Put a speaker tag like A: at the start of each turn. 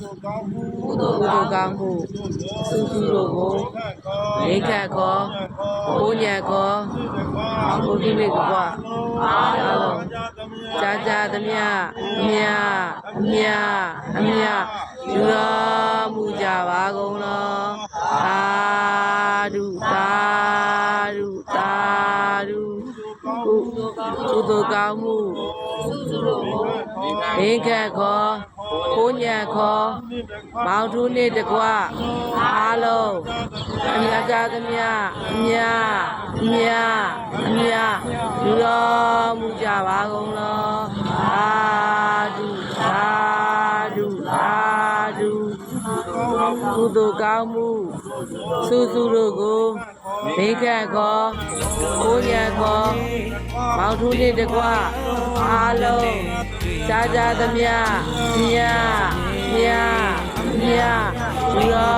A: ကုသိုလ်ကောင်းမှုစုစုတို့ကိုမိခတ်ခေါ်ဘုညံခေါ်ဘုဒ္ဓိမေကဘအားလုံးကြာကြာသမျှအမြအမြအမြယူတော်မူကြပါကုန်လောသာဓုသာဓုသာဓုကုကုသိုလ်ကောင်းမှုဘိခတ်ခေါ် ဘုညံခေါ်မောင်ထုနှင့်တကွအားလုံးအမြတ်ကြသမျှအမြအမြအမြယူတော်မူကြပါကုန်လောသာဓုသာဓုသာဓု ကုသိုလ်ကောင်းမှုစုစုတို့ကိုဘိခတ်ခေါ်ဘုညံခေါ်မောင်ထုနှင့်တကွအားလုံးကြာကြာသမျှမြမြမြယူတော်